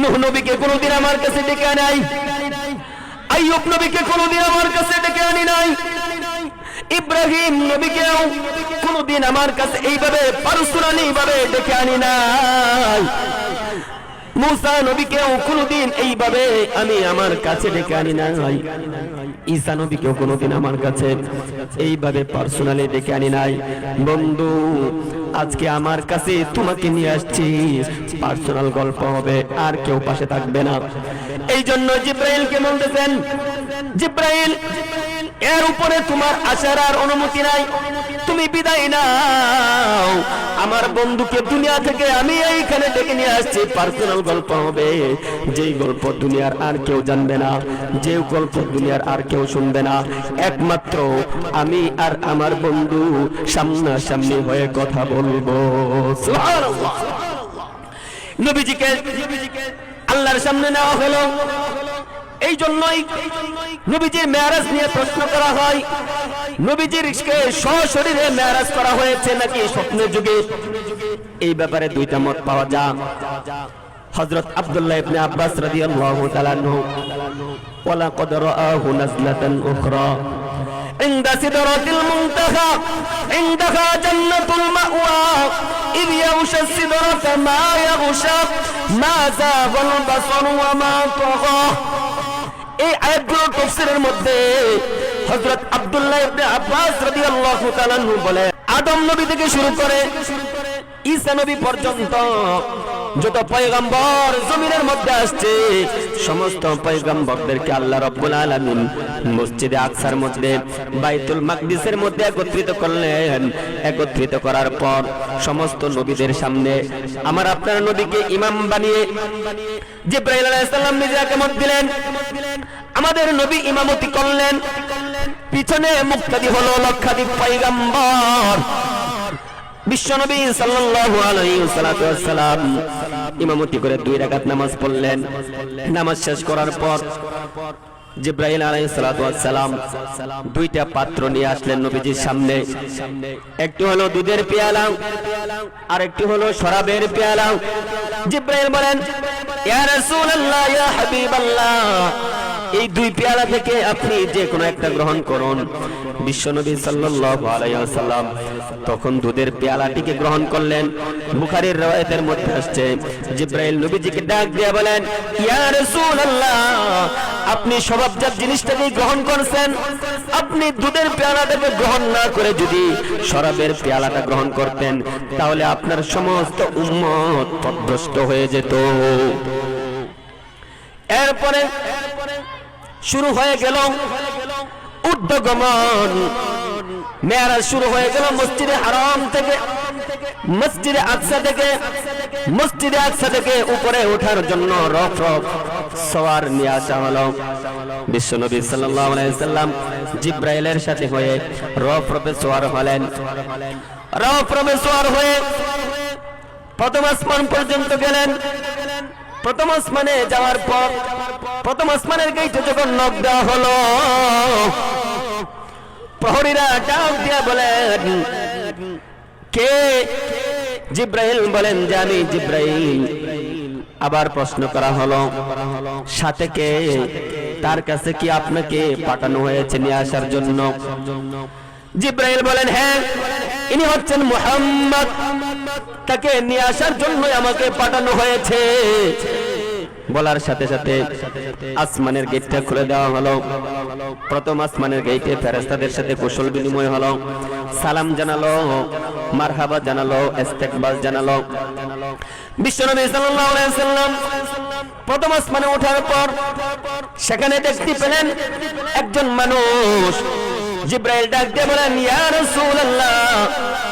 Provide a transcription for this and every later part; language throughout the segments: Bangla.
নুহ নবীকে কোনোদিন আমার কাছে ডেকে আনাই আইয়ুব নবীকে কোনোদিন আমার কাছে ডেকে আনি নাই। ইব্রাহিম নবীকেও কোনোদিন আমার কাছে এইভাবে পারস্পরানি ভাবে ডেকে আনি নাই। মুসা নবীকেও কোনোদিন এইভাবে আমি আমার কাছে ডেকে আনি নাই। ঈসা নবীকেও কোনোদিন আমার কাছে এইভাবে পার্সোনালি ডেকে আনি নাই। বন্ধু, আজকে আমার কাছে তোমাকে নিয়ে আসছি। পার্সোনাল গল্প হবে, আর কেউ পাশে থাকবে না। এই জন্য জিব্রাইলকে বলতেছেন, জিব্রাইল এর উপরে তোমার আসার আর অনুমতি নাই। তুমি বিদায় নাও। আমার বন্ধুকে দুনিয়া থেকে আমি এইখানে ডেকে নিয়ে আসছি। পার্সোনাল গল্প হবে। যেই গল্প দুনিয়ার আর কেউ জানবে না যে গল্প দুনিয়ার আর কেউ শুনবে না। একমাত্র আমি আর আমার বন্ধু সামনাসামনি হয়ে কথা বলব। নবীজিকে আল্লাহর সামনে নেওয়া হলো। এই জন্যই নবীজির মেয়ারাজ নিয়ে প্রশ্ন করা হয় নবীজির কে সশরীরে মেয়ারাজ করা হয়েছে নাকি স্বপ্নের যুগে এই ব্যাপারে দুইটা মত পাওয়া যায় হযরত আব্দুল্লাহ ইবনে আব্বাস রাদিয়াল্লাহু তাআলা আনহু ওয়ালা কদ রাআহু নাজলাতান উখরা عند سدرة المنتهى عندها جنة المأوى إذ يغشى السدرة ما يغشى ما زاغ البصر وما طغى এই আয়াতগুলোর তফসিরের মধ্যে হযরত আব্দুল্লাহ ইবনে আব্বাস রাদিয়াল্লাহু তাআলা বলে আদম নবী থেকে শুরু করে ঈসা নবী পর্যন্ত যত পয়গম্বর জমিনের মধ্যে আসছে, সমস্ত পয়গম্বরদেরকে আল্লাহ রাব্বুল আলামিন মসজিদে আকসার মধ্যে, বাইতুল মাকদিসের মধ্যে একত্রিত করলেন। একত্রিত করার পর সমস্ত নবীদের সামনে আমার আপনার নবীকে ইমাম বানিয়ে জিব্রাইল আলাইহিস সালাম নিজে একামত দিলেন। আমাদের নবী ইমামতি করলেন। পিছনে মুক্তাদি হলো লক্ষাধিক পয়গম্বর। বিশ্বনবী সাল্লাল্লাহু আলাইহি ওয়াসাল্লাম ইমামতি করে দুই রাকাত নামাজ পড়লেন। নামাজ শেষ করার পর জিব্রাইল আলাইহিস ওয়াসসালাম দুইটা পাত্র নিয়ে আসলেন নবীজির সামনে। একটি হলো দুধের পেয়ালা আর একটি হলো শরাবের পেয়ালা। জিব্রাইল বলেন, ইয়া রাসূলুল্লাহ, ইয়া হাবিবাল্লাহ এই দুই পেয়ালা থেকে আপনি যে কোনো একটা গ্রহণ করুন। বিশ্বনবী সাল্লাল্লাহু আলাইহি ওয়াসাল্লাম তখন দুধের পেয়ালাটিকে গ্রহণ করলেন। বুখারীর রওয়ায়াতের মধ্যে আসছে। জিব্রাইল নবীজিকে ডাক দিয়ে বলেন, ইয়া রাসূলুল্লাহ, আপনি স্বভাবজাত জিনিসটাকে গ্রহণ করছেন। আপনি দুধের পেয়ালাটাকে গ্রহণ না করে যদি শরাবের পেয়ালাটা গ্রহণ করতেন, তাহলে আপনার সমস্ত উম্মত পথভ্রষ্ট হয়ে যেত। এরপরে শুরু হয়ে গেল উর্ধগমন মেয়ারাজ শুরু হয়ে গেল মসজিদে হারাম থেকে। মসজিদে আকসা থেকে। মসজিদে আকসা থেকে উপরে ওঠার জন্য রফ রফ সওয়ার নিয়ে আসা হলো। বিশ্বনবী সাল্লাম জিব্রাইলের সাথে হয়ে রফ রফে সওয়ার হলেন। রফ রফে সওয়ার হয়ে প্রথম আসমান পর্যন্ত গেলেন। প্রথম আসমানে যাওয়ার পর প্রথম আসমানের গেইটে যখন নখ দেওয়া হলো, প্রহরীরা ডাক দিয়া বলেন, কে? জিব্রাইল বলেন, যে আমি জিব্রাইল। আবার প্রশ্ন করা হলো, সাথে কে? তার কাছে কি আপনাকে পাঠানো হয়েছে নিয়ে আসার জন্য? জিব্রাইল বলেন হ্যাঁ ইনি হচ্ছেন মুহাম্মদ। তাকে নিয়ে আসার জন্য আমাকে পাঠানো হয়েছে। বলার সাথে সাথে আসমানের গেটটা খুলে দেওয়া হলো। প্রথম আসমানের গেটে ফেরেস্তাদের সাথে কুশল বিনিময় হলো। সালাম জানালো, মারহাবা জানালো, ইস্তেকবাল জানালো। বিশ্বনবী সাল্লাল্লাহু আলাইহি ওয়াসাল্লাম প্রথম আসমানে ওঠার পর সেখানে দেখতে পেলেন একজন মানুষ। জিব্রাইল ডাক দিয়ে বলেন, ইয়া রাসূলুল্লাহ।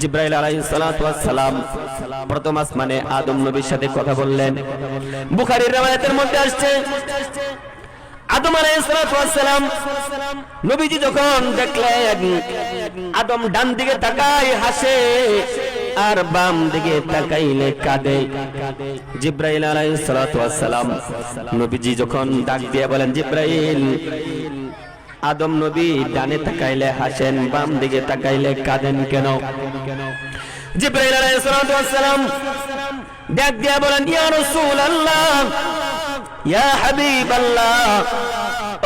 জিব্রাইল আলাইহিস সালাতু ওয়াস সালাম প্রথম আসমানে আদম নবীর সাথে কথা বললেন। বুখারীর রওয়ায়াতের মধ্যে আসছে, আদম আলাইহিসসালাম নবীজি যখন দেখলেন, আদম ডান দিকে তাকায়, হাসে, আর বাম দিকে তাকাইলে কাঁদে। জিব্রাইল আলাইহিসসালাম নবীজি যখন ডাক দিয়ে বলেন, জিব্রাইল আদম নবী ডানে তাকাইলে হাসেন, বাম দিকে তাকাইলে কাঁদেন কেন? জিব্রাইল আলাইহিসসালাম ডাক দিয়ে বলেন, ইয়া রাসূলুল্লাহ, ইয়া হাবিবাল্লাহ,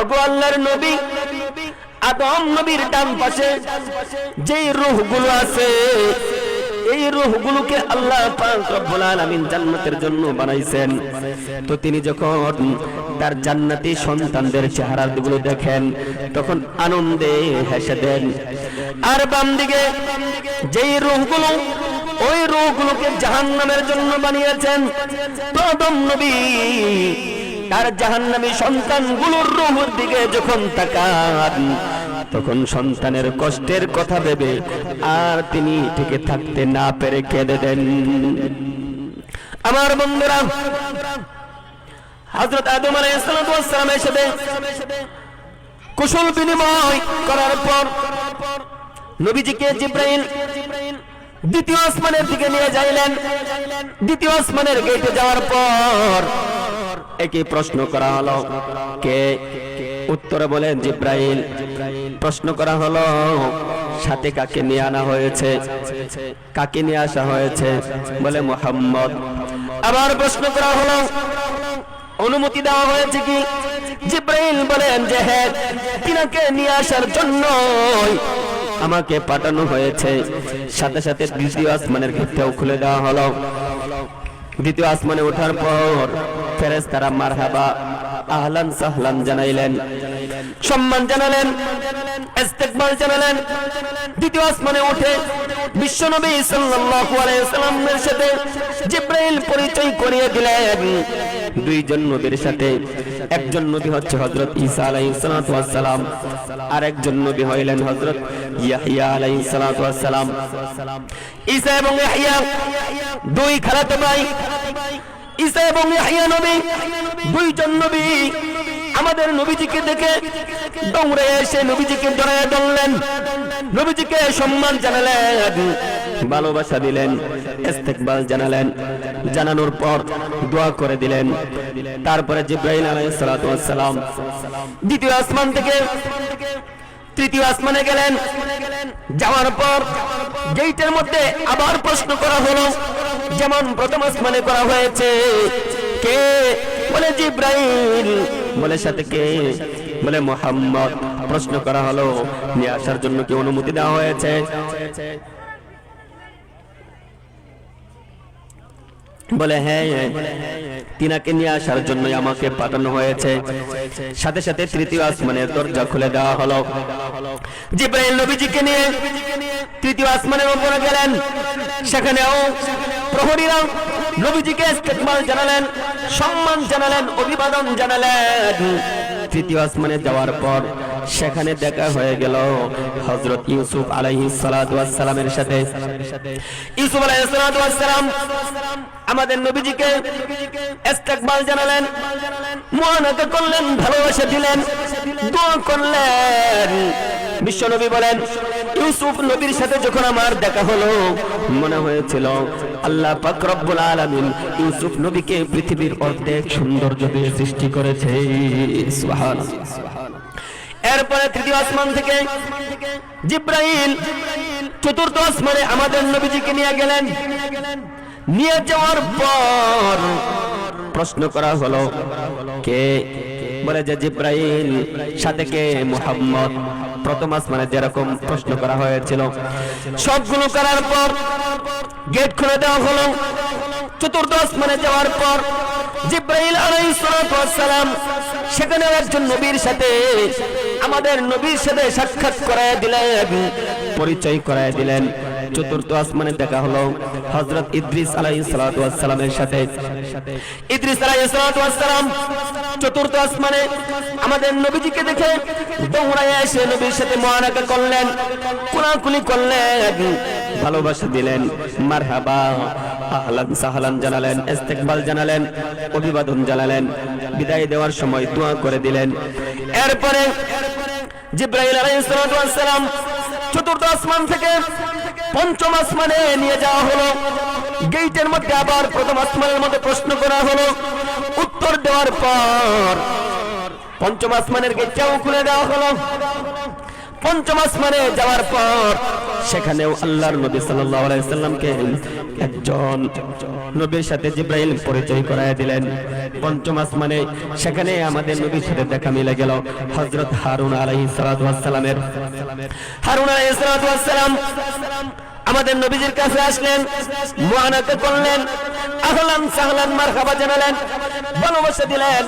ওগো আল্লাহর নবী, আদম নবীর ডান পাশে যেই রূহগুলো আছে এই রূহগুলোকে আল্লাহ পাক রব্বুল আলামিন জান্নাতের জন্য বানাইছেন। তো তিনি যখন তার জান্নাতি সন্তানদের চেহারাগুলো দেখেন, তখন আনন্দে হেসে দেন। আর বাম দিকে যেই রূহগুলো ওই রূহগুলোকে জাহান্নামের জন্য বানিয়েছেন, প্রথম নবী তার জাহান্নামী সন্তানগুলোর রুহুর দিকে যখন তাকান তখন সন্তানের কষ্টের কথা ভেবে আর তিনি টিকে থাকতে না পেরে কেঁদে দেন। আমার বন্ধুরা, হযরত আদম আলাইহিস সালাম এসে কুশল বিনিময় করার পর নবীজিকে জিব্রাইল দ্বিতীয় আসমানের দিকে নিয়ে যাইলেন। দ্বিতীয় আসমানের গেটে যাওয়ার পর একই প্রশ্ন করা হলো, কে? উত্তরে বলেন, জিব্রাইল, প্রশ্ন করা হলো, সাথে কাকে নিয়ে আনা হয়েছে? কাকে নিয়ে আসা হয়েছে? বলে মোহাম্মদ। আবার প্রশ্ন করা হলো, অনুমতি দেওয়া হয়েছে কি? জিব্রাইল বলেন যে হ্যাঁ তিনাকে নিয়ে আসার জন্য আমাকে পাঠানো হয়েছে। সাথে সাথে দ্বিতীয় আসমানের ক্ষেত্রেও খুলে দেওয়া হলো। দ্বিতীয় আসমানে ওঠার পর ফেরেস তারা মারহাবা, আহলান সাহলান জানাইলেন সম্মান জানালেন ইস্তেকবাল জানালেন, দ্বিতীয় আসমানে উঠে বিশ্বনবী সাল্লাল্লাহু আলাইহি সাল্লামের সাথে জিব্রাইল পরিচয় করিয়ে দিলেন। দুইজন নবীর সাথে, একজন নবী হচ্ছে হযরত ঈসা আলাইহিস সালাতু ওয়াস সালাম আর একজন নবী হইলেন হযরত ইয়াহইয়া আলাইহিস সালাতু ওয়াস সালাম। ঈসা এবং ইয়াহইয়া দুই খালাতো ভাই। ঈসা এবং ইয়াহইয়া নবী, দুইজন নবী। আমাদের নবীজিকে দেখে দৌড়ে এসে নবীজিকে জড়ায় ধরলেন। নবীজিকে সম্মান জানালেন, ভালোবাসা দিলেন, ইস্তেকবাল জানালেন, জানানোর পর দোয়া করে দিলেন। তারপরে জিব্রাইল আলাইহিস সালাতু ওয়াস সালাম দ্বিতীয় আসমান থেকে তৃতীয় আসমানে গেলেন। যাওয়ার পর গেইটের মধ্যে আবার প্রশ্ন করা হলো, যেমন প্রথম আসমানে করা হয়েছে, কে? বলে জিব্রাইল। বলে সাথে কে বলে মোহাম্মদ, প্রশ্ন করা হলো, নিয়ে আসার জন্য কি অনুমতি দেওয়া হয়েছে? বলে হ্যাঁ তিনাকে নিয়ে আসার জন্য আমাকে পাঠানো হয়েছে। সাথে সাথে তৃতীয় আসমানের দরজা খুলে দেওয়া হলো। জিব্রাইল নবীজিকে নিয়ে তৃতীয় আসমানের উপরে গেলেন। সেখানেও প্রহরীরা নবীজিকে ইস্তেকবাল জানালেন, সম্মান জানালেন, অভিবাদন জানালেন। তৃতীয় আসমানে যাওয়ার পর সেখানে দেখা হয়ে গেল হযরত ইউসুফ ওয়াস সালামের সাথে। ইউসুফ সালাম আমাদের নবীজিকে ইস্তেকবাল জানালেন, মুআনাকা করলেন, ভালোবাসা দিলেন, দোয়া করলেন। বিশ্বনবী বলেন, ইউসুফ নবীর সাথে যখন আমার দেখা হলো, মনে হয়েছিল আল্লাহ পাক রব্বুল আলামিন ইউসুফ নবীকে পৃথিবীর অর্ধেক সৌন্দর্য দিয়ে সৃষ্টি করেছে। এরপরে তৃতীয় আসমান থেকে জিব্রাইল, চতুর্থ আসমানে আমাদের নবীজিকে নিয়ে গেলেন। নিয়ে যাওয়ার পর প্রশ্ন করা হলো, কে? বলে যে জিব্রাইল সাথে কে মুহাম্মদ। প্রথম আসমানে যেরকম প্রশ্ন করা হয়েছিল। সবগুলো করার পর গেট খুলে দেওয়া হলো। চতুর্থ আসমানে যাওয়ার পর জিব্রাইল আলাইহিস সালাতু ওয়াস সালাম সেখানে একজন নবীর সাথে আমাদের নবীর সাথে সাক্ষাৎ করায় দিলেন, পরিচয় করায় দিলেন। চতুর্থ আসমানে দেখা হলো। হযরত ইদ্রিস আলাইহিস সালাতু ওয়াস সালামের সাথে। ইদ্রিস আলাইহিস সালাতু ওয়াস সালাম চতুর্থ আসমানে আমাদের নবীজিকে দেখে দৌড়ায় এসে নবীর সাথে মুআনাকা করলেন কোলাকুলি করলেন, ভালোবাসা দিলেন, মারহাবা, আহলান সাহলান জানালেন, ইস্তেকবাল জানালেন, অভিবাদন জানালেন, বিদায় দেওয়ার সময় দোয়া করে দিলেন। এরপরে জিব্রাইল আলাইহিস সালাম চতুর্থ আসমান থেকে পঞ্চম আসমানে নিয়ে যাওয়া হলো। গেইটের মধ্যে আবার প্রথম আসমানের মধ্যে প্রশ্ন করা হলো। উত্তর দেওয়ার পর পঞ্চম আসমানের গেটটাও খুলে দেওয়া হলো। পঞ্চম আসমানে যাওয়ার পর সেখানেও আল্লাহর নবী সাল্লাল্লাহু আলাইহি সাল্লামকে একজন নবীর সাথে জিব্রাইল পরিচয় করায় দিলেন। পঞ্চম আসমানে সেখানে আমাদের নবীর সাথে দেখা মিলে গেল হযরত হারুন আলাইহিস সালাতু ওয়াস সালামের। হারুন আলাইহিস সালাতু ওয়াস সালাম আমাদের নবীজির কাছে আসলেন মুআনাকা করলেন, আহলান সাহলান মারহাবা জানালেন, ভালোবাসা দিলেন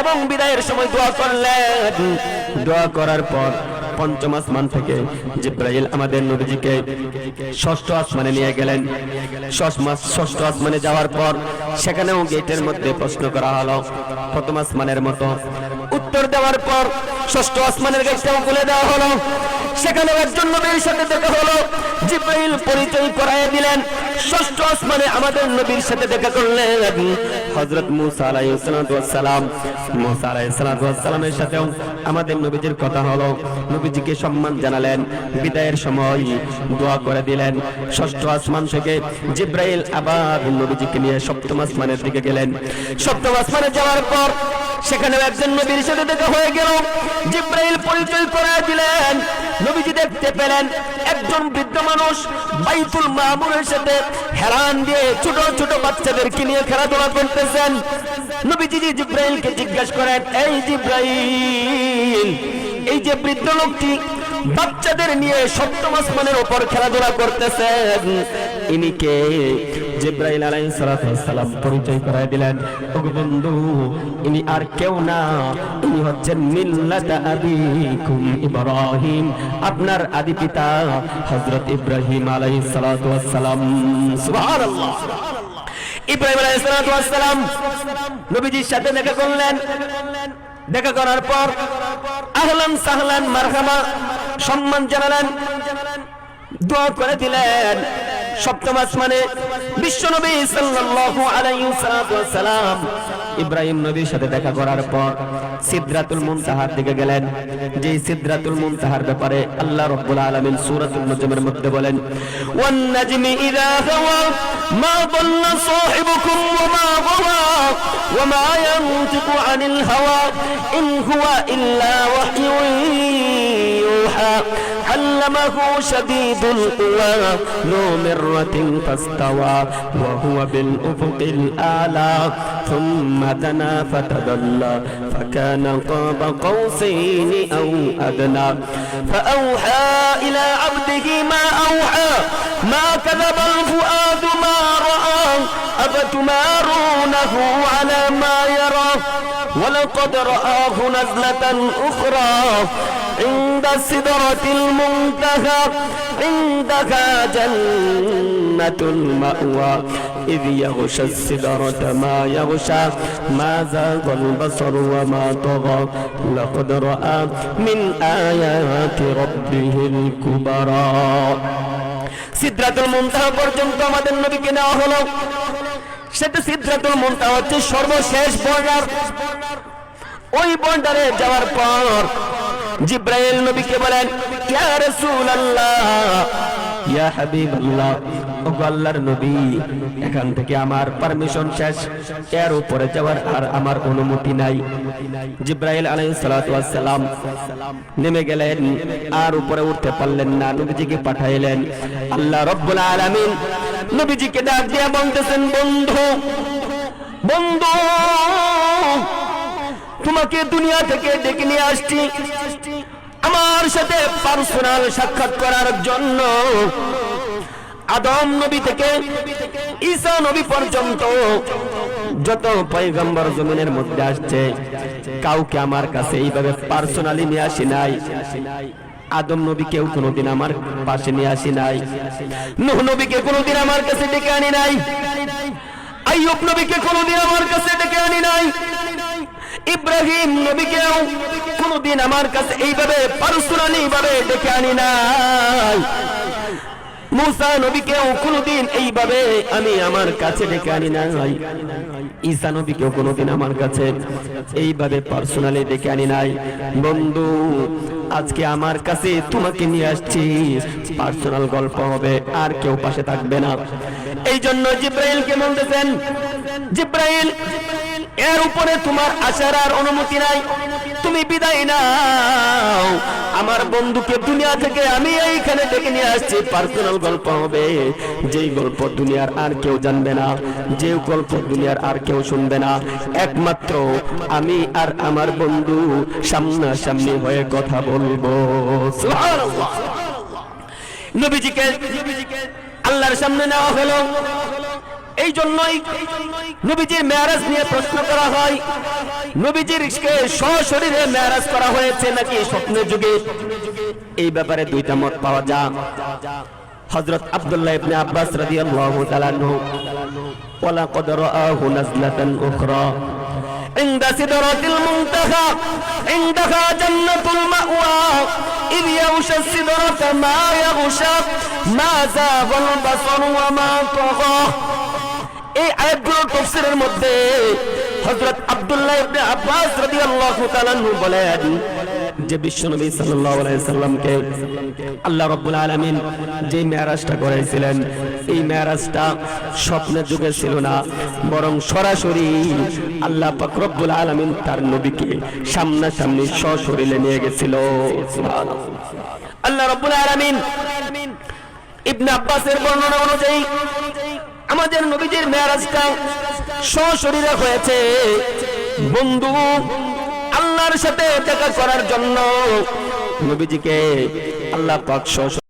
এবং বিদায়ের সময় দোয়া করলেন। দোয়া করার পর পঞ্চম আসমান থেকে জিব্রাইল আমাদের নবীজিকে ষষ্ঠ আসমানে নিয়ে গেলেন। ষষ্ঠ আসমানে যাওয়ার পর সেখানেও গেটের মধ্যে প্রশ্ন করা হলো, প্রথম আসমানের মতো। উত্তর দেওয়ার পর ষষ্ঠ আসমানের গেটটাও খুলে দেওয়া হলো। সেখানে একজন নবীর সাথে দেখা হলো। জিব্রাইল পরিচয় করায় দিলেন। ষষ্ঠ আসমানে আমাদের নবীর সাথে দেখা করলেন হযরত মুসা আলাইহিস সালাম। মুসা আলাইহিস সালামের সাথেও আমাদের নবীজির কথা হলো। নবীজিকে সম্মান জানালেন। বিদায়ের সময় দোয়া করে দিলেন। ষষ্ঠ আসমান থেকে জিব্রাইল আবার নবীজিকে নিয়ে সপ্তম আসমানের দিকে গেলেন। সপ্তম আসমানে যাওয়ার পর সেখানে একজন নবীর সাথে দেখা হয়ে গেল। জিব্রাইল পরিচয় করায় দিলেন। নবীজি দেখতে পেলেন একজন বৃদ্ধ মানুষ বাইতুল মামুরের সাথে হেরান দিয়ে ছোট ছোট বাচ্চাদেরকে নিয়ে খেলাধুলা করতেছেন। নবীজি জিব্রাইলকে জিজ্ঞাসা করেন, এই জিব্রাইল, এই যে বৃদ্ধ লোকটি বাচ্চাদের নিয়ে সপ্তম আসমানের উপর খেলাধুলা করতেছেন, ইনি কে? জিব্রাইল আলাইহিস সালাম পরিচয় করায় দিলেন। ওগো বন্ধু, ইনি আর কেউ না, ইনি হচ্ছেন মিল্লাত আবিকুম ইব্রাহিম, আপনার আদি পিতা হযরত ইব্রাহিম আলাইহিস সালাতু ওয়াস সালাম সুবহানাল্লাহ। ইব্রাহিম আলাইহিস সালাতু ওয়াস সালাম নবীজির সাথে দেখা করলেন। দেখা করার পর আহলান সাহলান মারহাবা সম্মান জানালেন। দোয়া করে দিলেন। সপ্তম আসমানে বিশ্বনবী সাল্লাল্লাহু আলাইহি সাল্লাম ইব্রাহিম নবীর সাথে দেখা করার পর সিদরাতুল মুনতাহার দিকে গেলেন। যে সিদরাতুল মুনতাহার ব্যাপারে আল্লাহ রাব্বুল আলামিন সূরাতুল নজমের মধ্যে বলেন, ওয়ান নাজমি ইযা হাওয়া মা দাল্লা সাহিবুকুম ওয়া মা গাওয়া, ওয়া মা ইয়ানতিকু আনিল হাওয়া, ইন হুয়া ইল্লা ওয়াহয়ুন। علمه شديد القوى ذو مرة فاستوى وهو بالأفق الأعلى. ثم دنا فتدلى فكان قاب قوسين أو أدنى. فأوحى إلى عبده ما أوحى ما كذب الفؤاد ما رأى. أفتمارونه على ما يرى. ولقد رآه نزلة أخرى عند السدرة المنتهى عندها جنة المأوى إذ يغشى السدرة ما يغشى ما زاغ البصر وما طغى لقد رأى من آيات ربه الكبرى সিদ্ধাতুল মুনতাহা পর্যন্ত আমাদের নবীকে নেওয়া হলো সেটা সিদ্ধাতুল মুনতাহা হচ্ছে সর্বশেষ বর্ডার ওই বর্ডারে যাওয়ার পর জিব্রাইল নবীকে বলেন, ইয়া রাসূলুল্লাহ ইয়া হাবিবাল্লাহ, ওগো আল্লাহর নবী, এখান থেকে আমার পারমিশন শেষ। এর উপরে যাওয়ার আর আমার অনুমতি নাই। জিব্রাইল আলাইহিস সালাতু ওয়াস সালাম নেমে গেলেন, আর উপরে উঠতে পারলেন না, নবীজিকে পাঠাইলেন। আল্লাহ রাব্বুল আলামিন নবীজিকে ডাক দিয়ে বলতেছেন, বন্ধু বন্ধু, তোমাকে দুনিয়া থেকে ডেকে নিয়ে আসছি। আমার সাথে পার্সোনাল সাক্ষাৎ করার জন্য আদম নবী থেকে, ঈসা নবী পর্যন্ত যত পয়গম্বর জমিনের মধ্যে আসছে, কাউকে আমার কাছে এইভাবে পার্সোনালি নিয়ে আসি নাই। আদম নবীকেও কোনোদিন আমার পাশে নিয়ে আসি নাই। নূহ নবীকে কোনোদিন আমার কাছে ডেকে আনি নাই। আইয়ুব নবীকে কোনোদিন আমার কাছে ডেকে আনি নাই। ইব্রাহিম নবীকেও কোনোদিন আমার কাছে এইভাবে পারস্পরালি ভাবে ডেকে আনি নাই। মুসা নবীকেও কোনোদিন এইভাবে আমি আমার কাছে ডেকে আনি নাই। ঈসা নবীকেও কোনোদিন আমার কাছে এইভাবে পার্সোনালি ডেকে আনি নাই। বন্ধু, আজকে আমার কাছে তোমাকে নিয়ে আসছি। পার্সোনাল গল্প হবে, আর কেউ পাশে থাকবে না। এই জন্য জিব্রাইলকে বলতেছেন, জিব্রাইল এর উপরে তোমার আসার আর অনুমতি নাই। তুমি বিদায় নাও। আমার বন্ধুকে দুনিয়া থেকে আমি এইখানে ডেকে নিয়ে আসছি পার্সোনাল গল্প হবে। যেই গল্প দুনিয়ার আর কেউ জানবে না, যে গল্প দুনিয়ার আর কেউ শুনবে না। একমাত্র আমি আর আমার বন্ধু সামনাসামনি হয়ে কথা বলব। নবীজিকে আল্লাহর সামনে নেওয়া হলো। এই জন্যই নবীজির মেয়ারাজ নিয়ে প্রশ্ন করা হয় নবীজির কে সশরীরে মেয়ারাজ করা হয়েছে নাকি স্বপ্নের যুগে এই ব্যাপারে দুইটা মত পাওয়া যায় হযরত আব্দুল্লাহ ইবনে আব্বাস রাদিয়াল্লাহু তাআলা আনহু ওয়ালা কদ রাআহু নাজলাতান উখরা عند سدرة المنتهى عندها جنة المأوى إذ يغشى السدرة ما يغشى ما زاغ البصر وما طغى এই আয়াতগুলোর তফসিরের মধ্যে হযরত আব্দুল্লাহ ইবনে আব্বাস রাদিয়াল্লাহু তাআলা বলেন যে বিশ্বনবী সাল্লাল্লাহু আলাইহি সাল্লামকে আল্লাহ রাব্বুল আলামিন যে মেরাজটা করেছিলেন এই মেরাজটা স্বপ্নের যুগে ছিল না, বরং সরাসরি আল্লাহ পাক রব্বুল আলামিন তার নবীকে সামনাসামনি সশরীরে নিয়ে গেছিল। আল্লাহ রাব্বুল আলামিন ইবনে আব্বাসের বর্ণনা অনুযায়ী আমাদের নবীজির মেয়ারাজটা সশরীরে হয়েছে। বন্ধু আল্লাহর সাথে দেখা করার জন্য নবীজিকে আল্লাহ পাক